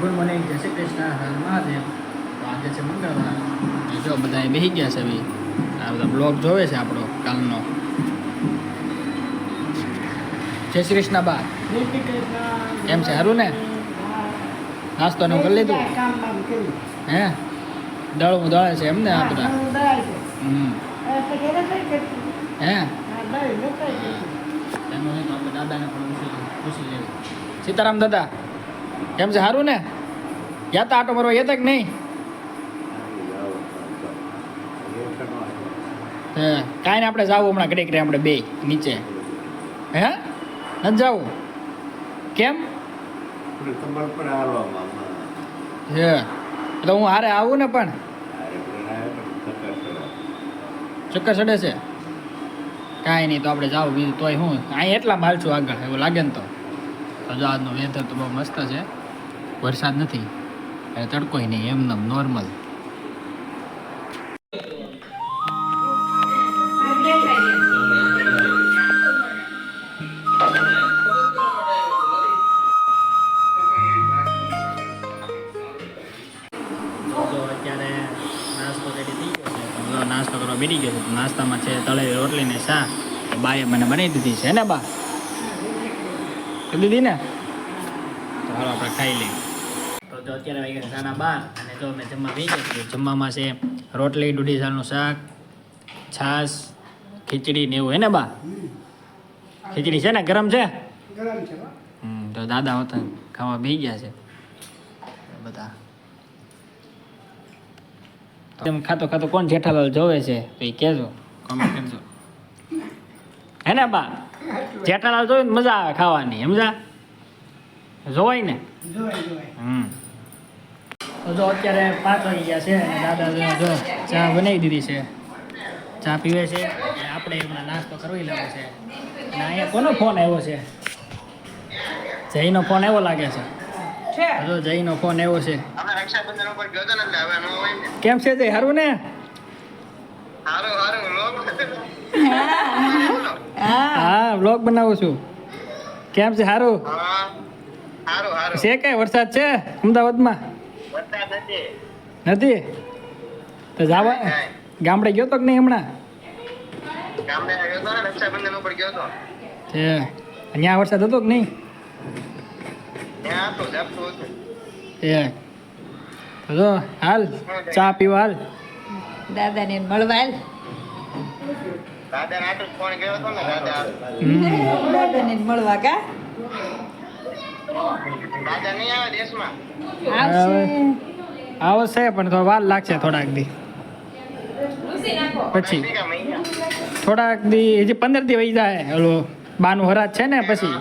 Good morning જય શ્રી કૃષ્ણ હર મહાદેવ. તો આજે છે મંગળવાર. જો બધા બેસી ગયા છે ભાઈ. આ બધા બ્લોગ જોવે છે આપણો કાલનો. જય શ્રી કૃષ્ણ બા. કેમ છે સારું ને? નાસ્તો ને કરી લીધું? હે? દળવું દળે છે એમ ને આ બધા હે? દાદાને પણ પૂછી પૂછી લેવું સીતારામ દાદા. કેમ છે સારું ને? યા આટો મારવા યા કે નહીં. કાંઈ ને આપણે જાવું હમણાં ઘડીક રે આપણે બે નીચે. હે? ન જાવું? કેમ? હે, તો હું હારે આવું ને પણ. ચક્કર ચડે છે. કાંઈ નહીં, તો આપણે જાવું બીજું તોય હું. અહીં એટલા માલ છું આગળ, એવું લાગે ને તો. તો જો આજનો વેધર તો બહુ મસ્ત છે. વરસાદ નથી. અને તડકોય નહીં એમને નોર્મલ નાસ્તો કરવા બેઠી ગયો નાસ્તામાં છે તળેલી રોટલી ને શાક બાએ મને બનાવી દીધી છે ને બા? દીધી ને? તો હાલો આપણે ખાઈ લઈએ. તો જો અત્યારે વાગ્યા છે સાડા બાર અને જો મેં જમવા બી ગયા છું જમવામાં છે રોટલી દૂધી સાલનું શાક છાશ ખીચડી ને એવું હે ને બા? ખીચડી છે ને? ગરમ છે? તો દાદા હોતા ખાવા બી ગયા છે. બધા. તેમ ખાતો ખાતો કોણ જેઠાલાલ જોવે છે? તો એ કહેજો કોમેન્ટ કરજો. હે ને બા? જેઠાલાલ ને મજા આવે ખાવાની સમજા જોવાય ને? હમ. તો જો અત્યારે પાંચ વાગી ગયા છે અને દાદા જો ચા બનાવી દીધી છે. ચા પીવે છે આપણે એમના નાસ્તો કરવી લાગે છે. અને અહીંયા કોનો ફોન આવ્યો છે? જયનો ફોન આવ્યો લાગે છે. જો જયનો ફોન આવ્યો છે. અમે રક્ષાબંધન ઉપર ગયો હતો ને એટલે હવે ન હોય ને. કેમ છે જય સારું ને? હારું હારું લોક. હા. વ્લોગ બનાવું છું. કેમ છે? સારું હા હારું હારું. છે કઈ? વરસાદ છે અમદાવાદમાં? વરસાદ નથી. તો જાવા ગામડે ગયો તો કે નહીં હમણાં? ગામડે ગયો હતો ને રક્ષાબંધન ઉપર ગયો હતો છે. અહીંયા વરસાદ હતો કે નહીં? એ તો હાલ. ચા પીવા હાલ. દાદાને મળવા આલ. દાદા નાટુ ફોન ગયો હતો ને દાદા. હમ. મળવા કા? દાદા નહીં આવે દેશમાં? આવશે. આવશે. પણ તો વાર લાગશે થોડાક દી. પછી. થોડાક દી હજી પંદર દી વહી જાય. ઓલો બાનું હરાજ છે ને પછી.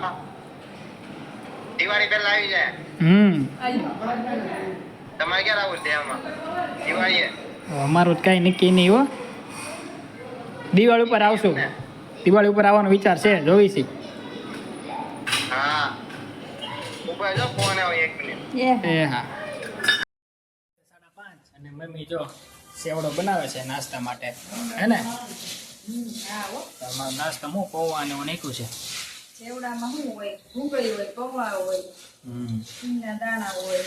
દિવાળી પહેલા આવી જાય. હમ. તમારે ક્યારે આવું છે આમાં? દિવાળીએ? અમારું જ કઈ નક્કી નહીં હો. દિવાળી ઉપર આવશું. દિવાળી ઉપર આવવાનો વિચાર છે જોવી છે. એ. હા. સાડા પાંચ અને મમ્મી જો સેવડો બનાવે છે નાસ્તા માટે હે ને? તમારો નાસ્તા હું પૌવા ને નાખ્યું છે? ચેવડામાં શું હોય? ભૂંગળી હોય પૌવા હોય હમ. દાણા હોય.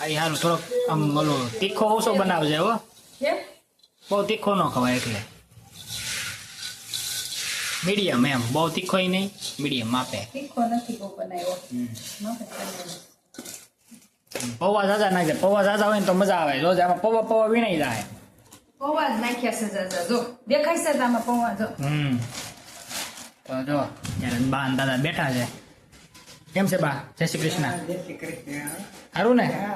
આ સારું થોડોક આમ ઓલો તીખો ઓછો બનાવજે હો? બહુ તીખો ન ખવાય એટલે. મીડિયમ એમ બહુ તીખો નહીં મીડિયમ માપે તીખો નથી બહુ બનાવ્યો. હમ. મફત બનાવ્યો. પૌવા ઝાઝા નાખે પૌવા ઝાઝા હોય ને તો મજા આવે. જો આમાં પૌવા પૌવા વીણાઈ જાય. પૌવા જ નાખ્યા છે દાદા જો દેખાય છે આમાં પૌવા જો. હમ. તો જો ત્યારે બા દાદા બેઠા છે. કેમ છે બા? જય શ્રી કૃષ્ણ. સારું ને?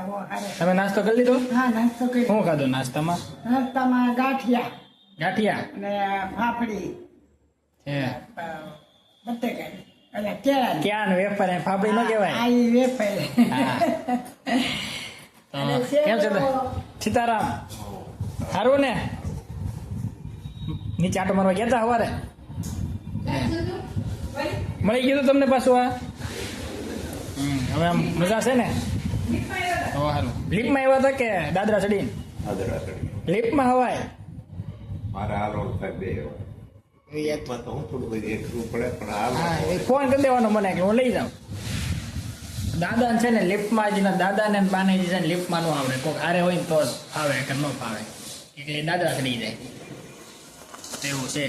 તમે નાસ્તો કરી લીધો? હા નાસ્તો કરી શું ખાધું નાસ્તામાં? નાસ્તામાં ગાંઠિયા. ગાંઠિયા? ફાફડી છે બટેકાની અને કેળા ક્યાં વેફર એ ફાફડી ન કહેવાય. આ વેફર. કેમ છે સીતારામ. સારું ને? નીચે આટો મારવા ગયા હતા સવારે? મળી ગયું તું તમને પાછું આ? હમ, હવે આમ મજા છે ને? લીપમાં એવા હતા કે દાદરા ચડીને? આદરા લીપમાં હવાય? મારે બે વાર. તો હું થોડું બધું એકલું પડે પણ હા ફોન કરી દેવાનો મને કે હું લઈ જાઉં. દાદા છે ને લિફ્ટમાં જ દાદા ને બાને જે છે ને લિફ્ટમાં નો આવડે. કોઈક હારે હોય ને તો ફાવે કે ન ફાવે. એટલે દાદા ચડી જાય એવું છે.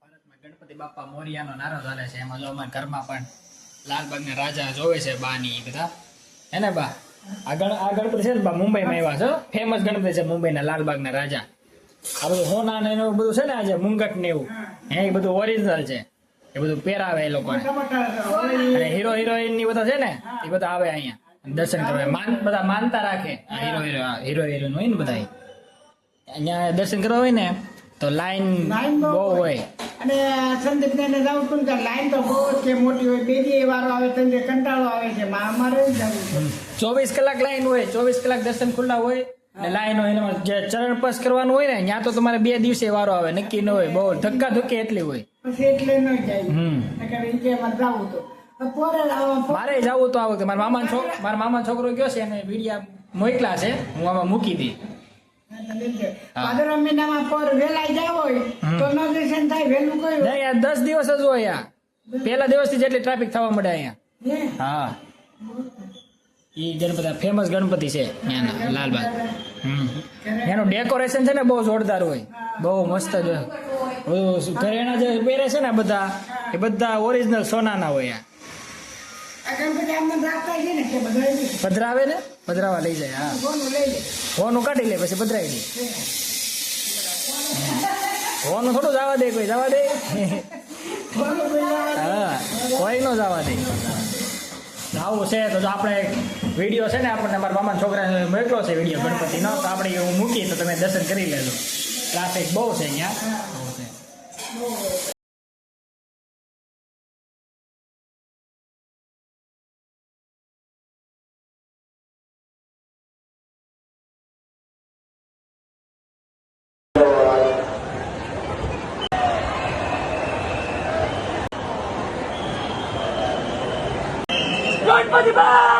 ભારતમાં ગણપતિ બાપા મોરિયાનો નારો ચાલે છે. એમાં જો અમારા ઘરમાં પણ લાલબાગના રાજા જોવે છે બાની બધા. હે ને બા? આ ગણ આ ગણપતિ છે ને બા મુંબઈમાં આવ્યા છો ફેમસ ગણપતિ છે મુંબઈના લાલબાગના રાજા. આ બધું હોના ને એનું બધું છે ને આજે મુંગટ ને એવું. હે એ બધું ઓરિજિનલ છે. એ બધું પહેરાવે એ લોકોને. અને હીરો હિરોઈનની બધા છે ને એ બધા આવે અહીંયા. દર્શન કરવા. માન બધા માનતા રાખે. હીરો હીરો હીરો હિરોઈન હોય ને બધા. અહીંયા દર્શન કરવા હોય ને તો લાઈન બહુ હોય. અને સંદીપ ને જાઉં છું કે લાઈન તો બહુ છે મોટી હોય. બે દી વારો આવે તો કંટાળો આવે છે. અમારે ચોવીસ કલાક લાઈન હોય ચોવીસ કલાક દર્શન ખુલ્લા હોય લાઈન એનામાં જે ચરણ પસ કરવાનું હોય ને ત્યાં તો તમારે બે દિવસે વારો આવે નક્કી ન હોય બહુ ધક્કા ધુક્કી એટલી હોય. એટલે ન જાય. મારે જવું તો. આવું મારા મામા છોકરો મારા મામા છોકરો ગયો છે અને વિડિયા મોકલા છે હું આમાં મૂકી દી દસ દિવસ જ હોય પેલા દિવસ દિવસથી જેટલી ટ્રાફિક થવા મળે અહીંયા. હે? ઈ ગણપતિ ફેમસ ગણપતિ છે. ત્યાંના લાલબાગ. હમ. એનું ડેકોરેશન છે ને બહુ જોરદાર હોય. બહુ મસ્ત જ. ઘરેણા જે પહેરે છે ને બધા એ બધા ઓરિજિનલ સોનાના હોય આ. પધરાવે ને પધરાવા લઈ જાય હા. ફોનું લઈ લે. હોનું કાઢી લે પછી પધરાવી દે. ફોન થોડું જવા દે કોઈ જવા દે? હા કોઈ નો જવા દે. આવું છે, તો જો આપણે વીડિયો છે ને આપણને મારા મામા છોકરાને મોકલો છે વીડિયો ગણપતિનો, તો આપણે એવું મૂકીએ તો તમે દર્શન કરી લેજો. ટ્રાફિક બહુ છે અહીંયા. 我你们。